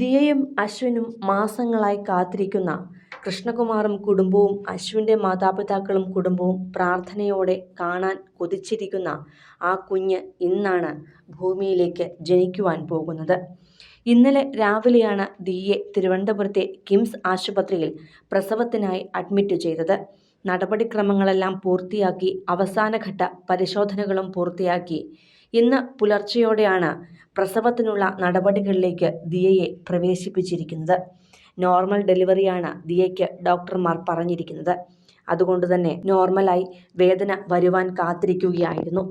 ദിയയും അശ്വിനും മാസങ്ങളായി കാത്തിരിക്കുന്ന കൃഷ്ണകുമാറും കുടുംബവും അശ്വിന്റെ മാതാപിതാക്കളും കുടുംബവും പ്രാർത്ഥനയോടെ കാണാൻ കൊതിച്ചിരിക്കുന്ന ആ കുഞ്ഞ് ഇന്നാണ് ഭൂമിയിലേക്ക് ജനിക്കുവാൻ പോകുന്നത്. ഇന്നലെ രാവിലെയാണ് ദിയെ തിരുവനന്തപുരത്തെ കിംസ് ആശുപത്രിയിൽ പ്രസവത്തിനായി അഡ്മിറ്റ് ചെയ്തത്. നടപടിക്രമങ്ങളെല്ലാം പൂർത്തിയാക്കി അവസാനഘട്ട പരിശോധനകളും പൂർത്തിയാക്കി ഇന്ന് പുലർച്ചെയോടെയാണ് പ്രസവത്തിനുള്ള നടപടികളിലേക്ക് ദിയയെ പ്രവേശിപ്പിച്ചിരിക്കുന്നത്. നോർമൽ ഡെലിവറിയാണ് ദിയയ്ക്ക് ഡോക്ടർമാർ പറഞ്ഞിരിക്കുന്നത്. അതുകൊണ്ട് തന്നെ നോർമലായി വേദന വരുവാൻ കാത്തിരിക്കുകയായിരുന്നു.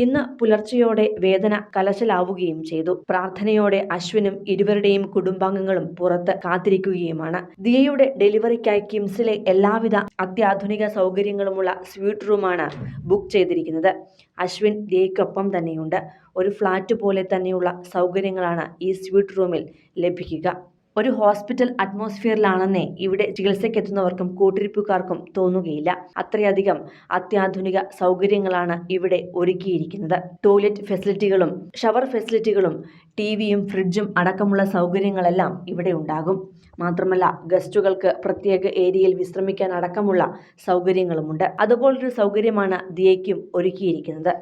ഇന്ന് പുലർച്ചയോടെ വേദന കലശലാവുകയും ചെയ്തു. പ്രാർത്ഥനയോടെ അശ്വിനും ഇരുവരുടെയും കുടുംബാംഗങ്ങളും പുറത്ത് കാത്തിരിക്കുകയുമാണ്. ദിയയുടെ ഡെലിവറിക്കായി കിംസിലെ എല്ലാവിധ അത്യാധുനിക സൗകര്യങ്ങളുമുള്ള സ്വീറ്റ് റൂമാണ് ബുക്ക് ചെയ്തിരിക്കുന്നത്. അശ്വിൻ ദിയയ്ക്കൊപ്പം തന്നെയുണ്ട്. ഒരു ഫ്ലാറ്റ് പോലെ തന്നെയുള്ള സൗകര്യങ്ങളാണ് ഈ സ്വീറ്റ് റൂമിൽ ലഭിക്കുക. ഒരു ഹോസ്പിറ്റൽ അറ്റ്മോസ്ഫിയറിലാണെന്നേ ഇവിടെ ചികിത്സയ്ക്കെത്തുന്നവർക്കും കൂട്ടിരിപ്പുകാർക്കും തോന്നുകയില്ല. അത്രയധികം അത്യാധുനിക സൗകര്യങ്ങളാണ് ഇവിടെ ഒരുക്കിയിരിക്കുന്നത്. ടോയ്ലറ്റ് ഫെസിലിറ്റികളും ഷവർ ഫെസിലിറ്റികളും ടി വിയും ഫ്രിഡ്ജും അടക്കമുള്ള സൗകര്യങ്ങളെല്ലാം ഇവിടെ ഉണ്ടാകും. മാത്രമല്ല ഗസ്റ്റുകൾക്ക് പ്രത്യേക ഏരിയയിൽ വിശ്രമിക്കാൻ അടക്കമുള്ള സൗകര്യങ്ങളുമുണ്ട്. അതുപോലൊരു സൗകര്യമാണ് ദിയയ്ക്കും ഒരുക്കിയിരിക്കുന്നത്.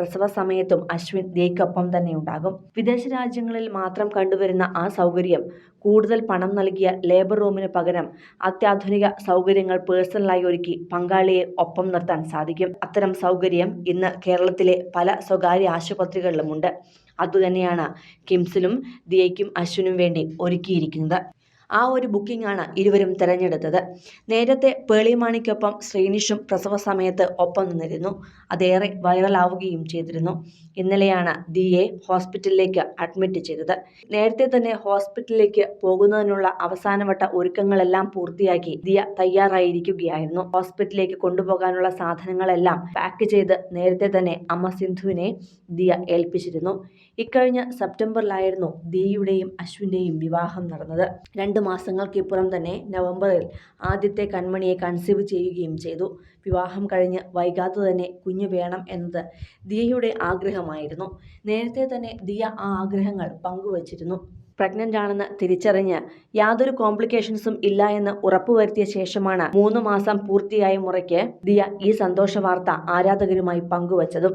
പ്രസവ സമയത്തും അശ്വിൻ ദേക്കൊപ്പം തന്നെ ഉണ്ടാകും. വിദേശ രാജ്യങ്ങളിൽ മാത്രം കണ്ടുവരുന്ന ആ സൗകര്യം കൂടുതൽ പണം നൽകിയ ലേബർ റൂമിന് പകരം അത്യാധുനിക സൗകര്യങ്ങൾ പേഴ്സണലായി ഒരുക്കി പങ്കാളിയെ ഒപ്പം നിർത്താൻ സാധിക്കും. അത്തരം സൗകര്യം ഇന്ന് കേരളത്തിലെ പല സ്വകാര്യ ആശുപത്രികളിലുമുണ്ട്. അതുതന്നെയാണ് കിംസിലും ദിയയ്ക്കും അശ്വിനും വേണ്ടി ഒരുക്കിയിരിക്കുന്നത്. ആ ഒരു ബുക്കിംഗാണ് ഇരുവരും തിരഞ്ഞെടുത്തത്. നേരത്തെ പേളിമാണിക്കൊപ്പം ശ്രീനിഷും പ്രസവ സമയത്ത് ഒപ്പം നിന്നിരുന്നു. അതേറെ വൈറലാവുകയും ചെയ്തിരുന്നു. ഇന്നലെയാണ് ദിയെ ഹോസ്പിറ്റലിലേക്ക് അഡ്മിറ്റ് ചെയ്തത്. നേരത്തെ തന്നെ ഹോസ്പിറ്റലിലേക്ക് പോകുന്നതിനുള്ള അവസാനവട്ട ഒരുക്കങ്ങളെല്ലാം പൂർത്തിയാക്കി ദിയ തയ്യാറായിരിക്കുകയായിരുന്നു. ഹോസ്പിറ്റലിലേക്ക് കൊണ്ടുപോകാനുള്ള സാധനങ്ങളെല്ലാം പാക്ക് ചെയ്ത് നേരത്തെ തന്നെ അമ്മ സിന്ധുവിനെ ദിയ ഏൽപ്പിച്ചിരുന്നു. ഇക്കഴിഞ്ഞ സെപ്റ്റംബറിലായിരുന്നു ദിയയുടെയും അശ്വിന്റെയും വിവാഹം നടന്നത്. രണ്ട് മാസങ്ങൾക്കിപ്പുറം തന്നെ നവംബറിൽ ആദ്യത്തെ കൺമണിയെ കൺസീവ് ചെയ്യുകയും ചെയ്തു. വിവാഹം കഴിഞ്ഞ് വൈകാതെ തന്നെ കുഞ്ഞു വേണം എന്നത് ദിയയുടെ ആഗ്രഹമായിരുന്നു. നേരത്തെ തന്നെ ദിയ ആ ആഗ്രഹങ്ങൾ പങ്കുവച്ചിരുന്നു. പ്രഗ്നന്റ് ആണെന്ന് തിരിച്ചറിഞ്ഞ് യാതൊരു കോംപ്ലിക്കേഷൻസും ഇല്ല എന്ന് ഉറപ്പുവരുത്തിയ ശേഷമാണ് മൂന്ന് മാസം പൂർത്തിയായ മുറയ്ക്ക് ദിയ ഈ സന്തോഷ വാർത്ത ആരാധകരുമായി പങ്കുവച്ചതും.